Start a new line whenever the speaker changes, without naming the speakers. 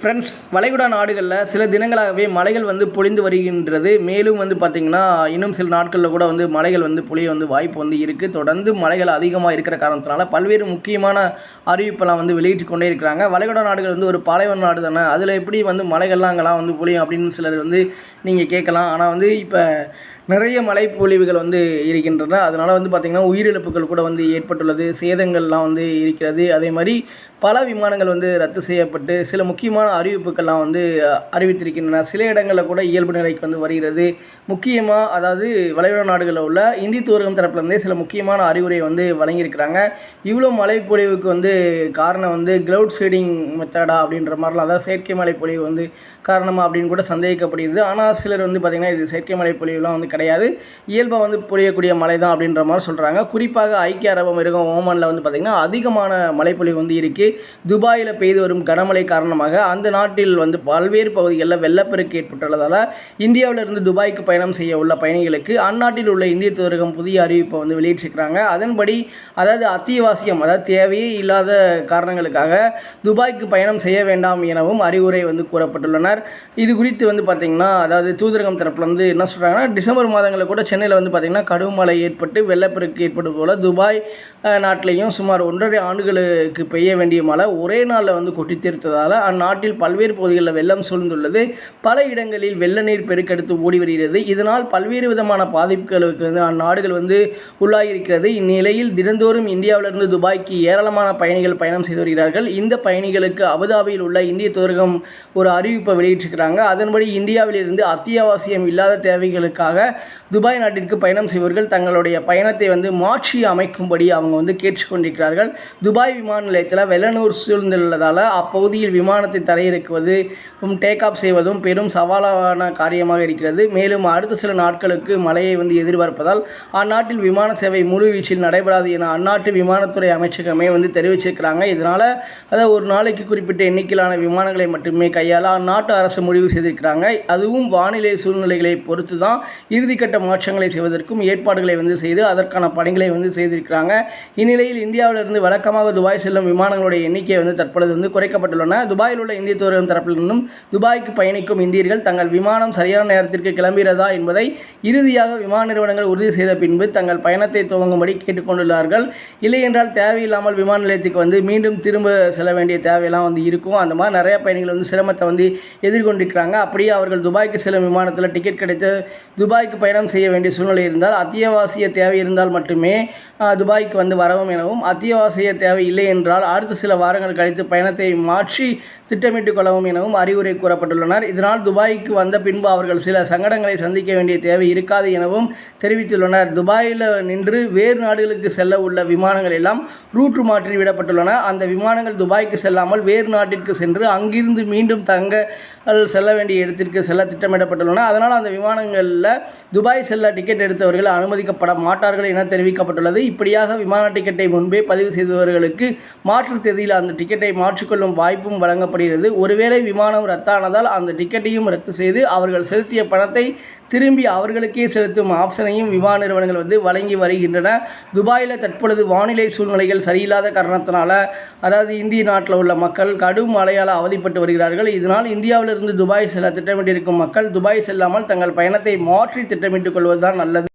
Friends வளைகுடா நாடுகளில் சில தினங்களாகவே மழைகள் வந்து பொழிந்து வருகின்றது. மேலும் வந்து பார்த்திங்கன்னா இன்னும் சில நாட்களில் கூட வந்து மழைகள் வந்து பொழிய வந்து வாய்ப்பு வந்து இருக்குது தொடர்ந்து மழைகள் அதிகமாக இருக்கிற காரணத்தினால பல்வேறு முக்கியமான அறிவிப்பெல்லாம் வந்து வெளியிட்டு கொண்டே இருக்கிறாங்க. வளைகுடா நாடுகள் வந்து ஒரு பாலைவன நாடு தானே? அதில் எப்படி வந்து மழைகள்லாம் அங்கெல்லாம் வந்து பொழியும் அப்படின்னு சிலர் வந்து நீங்கள் கேட்கலாம். ஆனால் வந்து இப்போ நிறைய மழைப்பொழிவுகள் வந்து இருக்கின்றன. அதனால் வந்து பார்த்திங்கன்னா உயிரிழப்புகள் கூட வந்து ஏற்பட்டுள்ளது. சேதங்கள்லாம் வந்து இருக்கிறது. அதே மாதிரி பல விமானங்கள் வந்து ரத்து செய்யப்பட்டு சில முக்கியமான அறிவிப்புகள்லாம் வந்து அறிவித்திருக்கின்றன. சில இடங்களில் கூட இயல்பு நிலைக்கு வந்து வருகிறது. முக்கியமாக அதாவது வளைகுடா நாடுகளில் உள்ள இந்தி தூரகம் தரப்புலேருந்தே சில முக்கியமான அறிவுரை வந்து வழங்கியிருக்கிறாங்க. இவ்வளோ மழைப்பொழிவுக்கு வந்து காரணம் வந்து க்ளவுட் ஷேடிங் மெத்தடா அப்படின்ற மாதிரிலாம் அதாவது செயற்கை மழைப்பொழிவு வந்து காரணமாக அப்படின்னு கூட சந்தேகிக்கப்படுகிறது. ஆனால் சிலர் வந்து பார்த்திங்கன்னா இது செயற்கை மழைப்பொழிவுலாம் வந்து கிடையாது. இயல்பாக வந்து பொழியக்கூடிய மழை தான் அப்படின்ற மாதிரி சொல்கிறாங்க குறிப்பாக ஐக்கிய அரபு மிருகம் ஓமானில் வந்து பார்த்திங்கன்னா அதிகமான மழைப்பொழிவு வந்து இருக்குது துபாயில் பெய்து வரும் கனமழை காரணமாக அந்த நாட்டில் வந்து பல்வேறு பகுதிகளில் வெள்ளப்பெருக்கு ஏற்பட்டுள்ளதால் இந்தியாவிலிருந்து துபாய்க்கு பயணம் செய்ய உள்ள பயணிகளுக்கு அந்நாட்டில் உள்ள இந்திய தூதரகம் புதிய அறிவிப்பை வந்து வெளியிட்டிருக்கிறாங்க. அதன்படி அதாவது அத்தியாவசியம் அதாவது தேவையே இல்லாத காரணங்களுக்காக துபாய்க்கு பயணம் செய்ய வேண்டாம் எனவும் அறிவுரை வந்து கூறப்பட்டுள்ளனர். இது குறித்து வந்து பார்த்திங்கன்னா அதாவது தூதரகம் தரப்புல வந்து என்ன சொல்கிறாங்கன்னா டிசம்பர் மாதங்களில் கூட சென்னையில் வந்து பார்த்திங்கன்னா கடும் மழை ஏற்பட்டு வெள்ளப்பெருக்கு ஏற்படும் போல் துபாய் நாட்டிலையும் சுமார் ஒன்றரை ஆண்டுகளுக்கு பெய்ய வேண்டிய மழை ஒரே நாளில் வந்து கொட்டி தீர்த்ததால் அந்நாட்டில் பல்வேறு பகுதிகளில் வெள்ளம் சூழ்ந்துள்ளது. பல இடங்களில் வெள்ள நீர் பெருக்கெடுத்து ஓடி வருகிறது. இதனால் பல்வேறு விதமான பாதிப்புகளுக்கு வந்து அந்நாடுகள் வந்து உள்ளாகியிருக்கிறது இந்நிலையில் தினந்தோறும் இந்தியாவிலிருந்து துபாய்க்கு ஏராளமான பயணிகள் பயணம் செய்து வருகிறார்கள். இந்த பயணிகளுக்கு அபுதாபியில் உள்ள இந்திய தூதரகம் ஒரு அறிவிப்பை வெளியிட்டிருக்கிறாங்க. அதன்படி இந்தியாவிலிருந்து அத்தியாவசியம் இல்லாத தேவைகளுக்காக துபாய் நாட்டிற்கு பயணம் செய்வர்கள் தங்களுடைய பயணத்தை வந்து மாற்றி அமைக்கும்படி அவங்க வந்து கேட்டுக்கொண்டிருக்கிறார்கள். துபாய் விமான நிலையத்தில் வெள்ளனூர் சூழ்ந்துள்ளதால் அப்பகுதியில் விமானத்தை தரையிறக்குவது டேக் ஆஃப் செய்வதும் பெரும் சவாலான காரியமாக இருக்கிறது. மேலும் அடுத்த சில நாட்களுக்கு மழையை வந்து எதிர்பார்ப்பதால் அந்நாட்டில் விமான சேவை முழுவீச்சில் நடைபெறாது என அந்நாட்டு விமானத்துறை அமைச்சகமே வந்து தெரிவிச்சிருக்கிறாங்க. இதனால் அதாவது ஒரு நாளைக்கு குறிப்பிட்ட எண்ணிக்கையிலான விமானங்களை மட்டுமே கையாள அந்நாட்டு அரசு முடிவு செய்திருக்கிறாங்க. அதுவும் வானிலை சூழ்நிலைகளை பொறுத்து தான் இறுதிக்கட்ட மாற்றங்களை செய்வதற்கும் ஏற்பாடுகளை வந்து செய்து அதற்கான பணிகளை வந்து செய்திருக்கிறாங்க. இந்நிலையில் இந்தியாவிலிருந்து வழக்கமாக துபாய் செல்லும் விமானங்களுடைய எண்ணிக்கை வந்து தற்பொழுது வந்து குறைக்கப்பட்டுள்ளன. துபாயில் உள்ள இந்திய தூதரகம் தரப்பிலிருந்தும் துபாய்க்கு பயணிக்கும் இந்தியர்கள் தங்கள் விமானம் சரியான நேரத்திற்கு கிளம்புகிறதா என்பதை இறுதியாக விமான நிறுவனங்கள் உறுதி செய்த பின்பு தங்கள் பயணத்தை துவங்கும்படி கேட்டுக்கொண்டுள்ளார்கள். இல்லையென்றால் தேவையில்லாமல் விமான நிலையத்துக்கு வந்து மீண்டும் திரும்ப செல்ல வேண்டிய தேவையெல்லாம் வந்து இருக்கும். அந்த மாதிரி நிறைய பயணிகள் வந்து சிரமத்தை வந்து எதிர்கொண்டிருக்கிறாங்க. அப்படியே அவர்கள் துபாய்க்கு செல்லும் விமானத்தில் டிக்கெட் கிடைத்து துபாய்க்கு பயணம் செய்ய வேண்டிய சூழ்நிலை இருந்தால் அத்தியாவசிய தேவை இருந்தால் மட்டுமே துபாய்க்கு வந்து வரவும் எனவும். அத்தியாவசிய தேவை இல்லை என்றால் அடுத்த சில வாரங்கள் கழித்து பயணத்தை மாற்றி திட்டமிட்டுக் கொள்ளவும் எனவும் அறிவுரை கூறப்பட்டுள்ளனர். இதனால் துபாய்க்கு வந்த பின்பு அவர்கள் சில சங்கடங்களை சந்திக்க வேண்டிய தேவை இருக்காது எனவும் தெரிவித்துள்ளனர். துபாயில் நின்று வேறு நாடுகளுக்கு செல்ல உள்ள விமானங்கள் எல்லாம் ரூட் மாற்றி விடப்பட்டுள்ளன. அந்த விமானங்கள் துபாய்க்கு செல்லாமல் வேறு நாட்டிற்கு சென்று அங்கிருந்து மீண்டும் தங்க செல்ல வேண்டிய இடத்திற்கு செல்ல திட்டமிடப்பட்டுள்ளன. அதனால் அந்த விமானங்களில் துபாய் செல்ல டிக்கெட் எடுத்தவர்கள் அனுமதிக்கப்பட மாட்டார்கள் என தெரிவிக்கப்பட்டுள்ளது. இப்படியாக விமான டிக்கெட்டை முன்பே பதிவு செய்தவர்களுக்கு மாற்று தேதியில் அந்த டிக்கெட்டை மாற்றிக்கொள்ளும் வாய்ப்பும் வழங்கப்படுகிறது. ஒருவேளை விமானம் ரத்தானதால் அந்த டிக்கெட்டையும் ரத்து செய்து அவர்கள் செலுத்திய பணத்தை திரும்பி அவர்களுக்கே செலுத்தும் ஆப்ஷனையும் விமான நிறுவனங்கள் வந்து வழங்கி வருகின்றன. துபாயில் தற்பொழுது வானிலை சூழ்நிலைகள் சரியில்லாத காரணத்தினால அதாவது இந்திய நாட்டில் உள்ள மக்கள் கடும் மழையால் அவதிப்பட்டு வருகிறார்கள். இதனால் இந்தியாவிலிருந்து துபாய் செல்ல திட்டமிட்டிருக்கும் மக்கள் துபாய் செல்லாமல் தங்கள் பயணத்தை மாற்றி திட்டமிட்டுக் கொள்வதுதான் நல்லது.